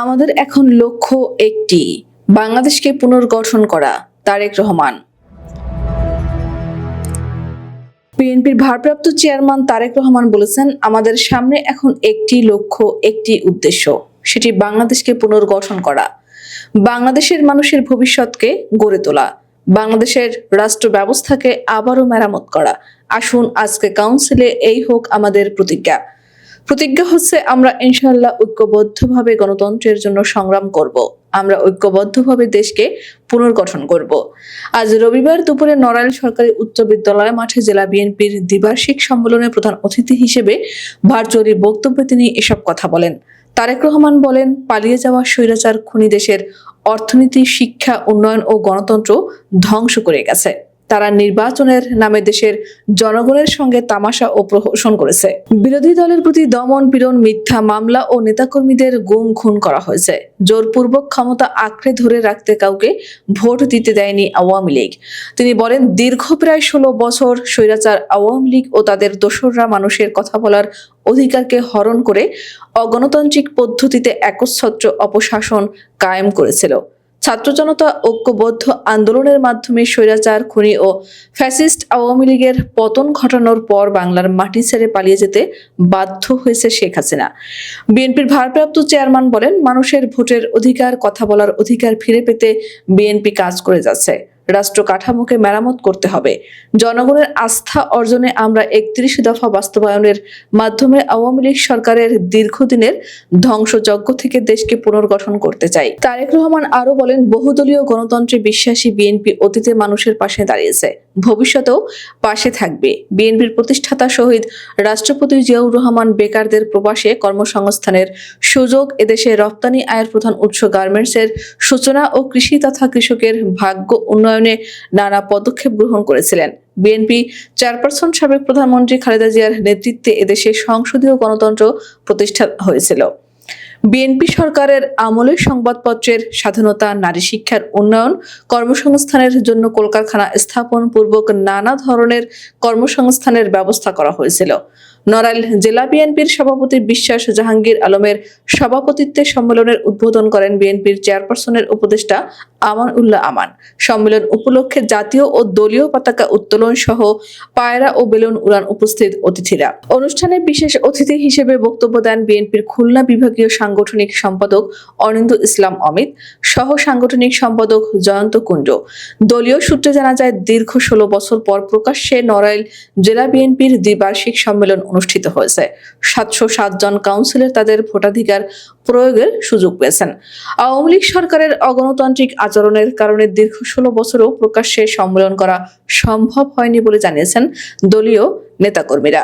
আমাদের এখন লক্ষ্য একটি, বাংলাদেশকে পুনর্গঠন করা, তারেক রহমান। বিএনপির ভারপ্রাপ্ত চেয়ারম্যান তারেক রহমান বলেছেন, আমাদের সামনে এখন একটি লক্ষ্য, একটি উদ্দেশ্য, সেটি বাংলাদেশকে পুনর্গঠন করা। বাংলাদেশের মানুষের ভবিষ্যৎকে গড়ে তোলা, বাংলাদেশের রাষ্ট্র ব্যবস্থাকে আবারও মেরামত করা। আসুন আজকে কাউন্সিলে এই হোক আমাদের প্রতিজ্ঞা। প্রতিজ্ঞা হচ্ছে, আমরা ইনশাল্লাহ ঐক্যবদ্ধভাবে গণতন্ত্রের জন্য সংগ্রাম করব। আমরা ঐক্যবদ্ধভাবে দেশকে পুনর্গঠন করব। আজ রবিবার দুপুরে নড়াইল সরকারি উচ্চ বিদ্যালয় মাঠে জেলা বিএনপির দ্বিবার্ষিক সম্মেলনে প্রধান অতিথি হিসেবে ভার্চুয়ালি বক্তব্যে তিনি এসব কথা বলেন। তারেক রহমান বলেন, পালিয়ে যাওয়া স্বৈরাচার খুনি দেশের অর্থনীতি, শিক্ষা, উন্নয়ন ও গণতন্ত্র ধ্বংস করে গেছে। তারা নির্বাচনের নামে দেশের জনগণের সঙ্গে তামাশা ও প্রহসন করেছে। বিরোধী দলের প্রতি দমন পীড়ন, মিথ্যা মামলা ও নেতাকর্মীদের গুম খুন করা হয়েছে। জোরপূর্বক ক্ষমতা আঁকড়ে ধরে রাখতে কাউকে ভোট দিতে দেয়নি আওয়ামী লীগ। তিনি বলেন, দীর্ঘ প্রায় ষোলো বছর স্বৈরাচার আওয়ামী লীগ ও তাদের দোসররা মানুষের কথা বলার অধিকারকে হরণ করে অগণতান্ত্রিক পদ্ধতিতে একচ্ছত্র অপশাসন কায়েম করেছিল। ছাত্র জনতা ঐক্যবদ্ধ আন্দোলনের মাধ্যমে স্বৈরাচার, খুনি ও ফ্যাসিস্ট আওয়ামী লীগের পতন ঘটানোর পর বাংলার মাটি ছেড়ে পালিয়ে যেতে বাধ্য হয়েছে শেখ হাসিনা। বিএনপির ভারপ্রাপ্ত চেয়ারম্যান বলেন, মানুষের ভোটের অধিকার, কথা বলার অধিকার ফিরে পেতে বিএনপি কাজ করে যাচ্ছে। রাষ্ট্র কাঠামোকে মেরামত করতে হবে। জনগণের আস্থা অর্জনে আমরা একত্রিশ দফা বাস্তবায়নের মাধ্যমে আওয়ামী লীগ সরকারের দীর্ঘদিনের ধ্বংসযজ্ঞ থেকে দেশকে পুনর্গঠন করতে চাই। তারেক রহমান আরও বলেন, বহুদলীয় গণতন্ত্রে বিশ্বাসী বিএনপি অতীতে মানুষের পাশে দাঁড়িয়েছে। ভবিষ্যতেও পাশে থাকবে। বিএনপির প্রতিষ্ঠাতা শহীদ রাষ্ট্রপতি জিয়াউর রহমান বেকারদের প্রবাসে কর্মসংস্থানের সুযোগ, এদেশে রপ্তানি আয়ের প্রধান উৎস গার্মেন্টসের সূচনা ও কৃষি তথা কৃষকের ভাগ্য উন্নয়নে নানা পদক্ষেপ গ্রহণ করেছিলেন। বিএনপি চেয়ারপারসন সাবেক প্রধানমন্ত্রী খালেদা জিয়ার নেতৃত্বে এদেশে সংসদীয় গণতন্ত্র প্রতিষ্ঠা হয়েছিল। বিএনপি সরকারের আমলে সংবাদপত্রের স্বাধীনতা, নারী শিক্ষার উন্নয়ন, কর্মসংস্থানের জন্য কলকারখানা স্থাপন পূর্বক নানা ধরনের কর্মসংস্থানের ব্যবস্থা করা হয়েছিল। নড়াইল জেলা বিএনপির সভাপতি বিশ্বাস জাহাঙ্গীর আলমের সভাপতিত্বে সম্মেলনের উদ্বোধন করেন বিএনপির চেয়ারপারসনের উপদেষ্টা আমান উল্লাহ আমান। সম্মেলন উপলক্ষে জাতীয় ও দলীয় পতাকা উত্তোলন সহ পায়রা ও বেলুন উড়ান উপস্থিত অতিথিরা। অনুষ্ঠানে বিশেষ অতিথি হিসেবে বক্তব্য দেন বিএনপির খুলনা বিভাগীয় সাংগঠনিক সম্পাদক অনিন্দু ইসলাম অমিত, সহ সাংগঠনিক সম্পাদক জয়ন্ত কুণ্ড। দলীয় সূত্রে জানা যায়, দীর্ঘ ষোলো বছর পর প্রকাশ্যে নড়াইল জেলা বিএনপির দ্বিবার্ষিক সম্মেলন অনুষ্ঠিত হয়েছে। সাতশো সাত জন কাউন্সিলর তাদের ভোটাধিকার প্রয়োগের সুযোগ পেয়েছেন। আওয়ামী লীগ সরকারের অগণতান্ত্রিক আচরণের কারণে দীর্ঘ ষোলো বছরও প্রকাশ্যে সম্মেলন করা সম্ভব হয়নি বলে জানিয়েছেন দলীয় নেতাকর্মীরা।